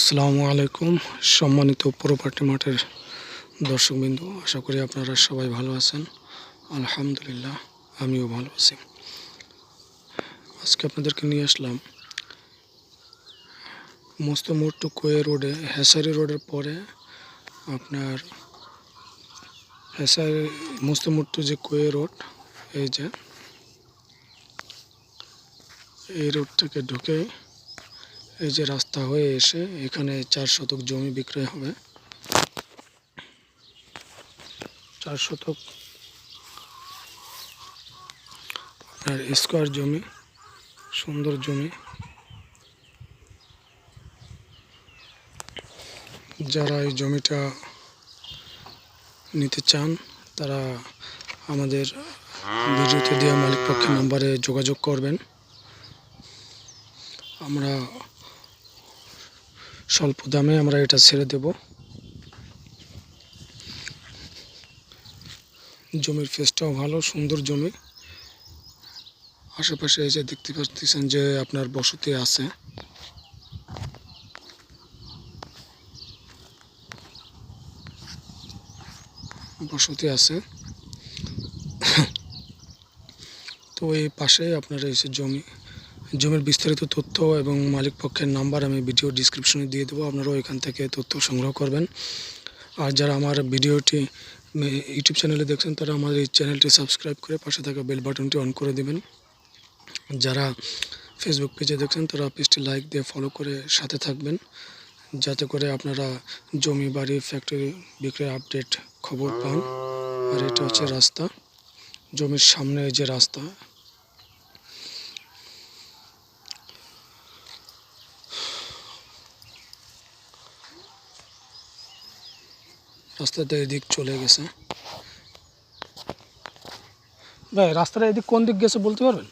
আসসালামু আলাইকুম, সম্মানিত প্রপার্টি মাঠের দর্শকবৃন্দ, আশা করি আপনারা সবাই ভালো আছেন। আলহামদুলিল্লাহ, আমিও ভালো আছি। আজকে আপনাদেরকে নিয়ে আসলাম মস্তমোট্টু কোয়ে রোডে, হেসারি রোডের পরে আপনার হেসারি মস্তমোট্টু যে কোয়ে রোড, এই যে, এই রোড থেকে ঢুকে এই যে রাস্তা হয়ে এসে এখানে চার শতক জমি বিক্রয় হবে। চার শতক আপনার স্কোয়ার জমি, সুন্দর জমি। যারা এই জমিটা নিতে চান, তারা আমাদের ভিডিওতে দেওয়া মালিক পক্ষের নাম্বারে যোগাযোগ করবেন। আমরা স্বল্প দামে আমরা এটা ছেড়ে দেব। জমির ফেসটাও ভালো, সুন্দর জমি। আশেপাশে যে দেখতে পাচ্ছেন যে আপনার বসতি আছে। বসতি আছে। তো এই পাশে আপনার যে জমি। জমির বিস্তারিত তথ্য এবং মালিক পক্ষের নাম্বার আমি ভিডিও ডিসক্রিপশনে দিয়ে দেবো। আপনারাও এখান থেকে তথ্য সংগ্রহ করবেন। আর যারা আমার ভিডিওটি ইউটিউব চ্যানেলে দেখছেন, তারা আমাদের এই চ্যানেলটি সাবস্ক্রাইব করে পাশে থাকা বেল বাটনটি অন করে দেবেন। যারা ফেসবুক পেজে দেখছেন, তারা পেজটি লাইক দিয়ে ফলো করে সাথে থাকবেন। যাতে করে আপনারা জমি, বাড়ি ফ্যাক্টরি বিক্রয় আপডেট খবর পান। আর এটা হচ্ছে রাস্তা। জমির সামনে যে রাস্তা রাস্তাটা এদিক চলে গেছে। ভাই রাস্তাটা এদিক কোন দিক গেছে বলতে পারবেন?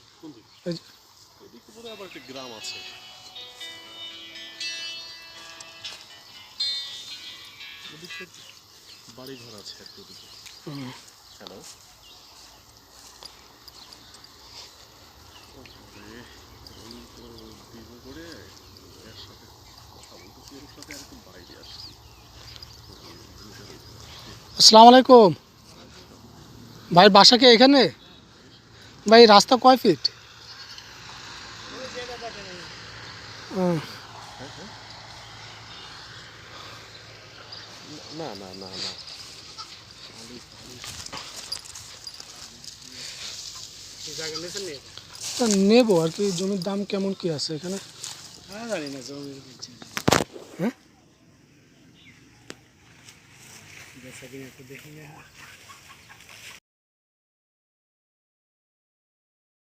গ্রাম আছে। বাড়ি ঘর আছে আর কি ওদিকে হুম। হ্যালো দিব করে এর সাথে কথা বলতেছি ওর সাথে আর একটু বাইরে আসছি আসসালামু আলাইকুম। ভাই বাসা কি এখানে? ভাই রাস্তা কয় ফিট। না না না না। নেব আর কি জমির দাম কেমন কি আছে এখানে? জানি না জমির হ্যাঁ? বেচা কিনা একটু দেখি না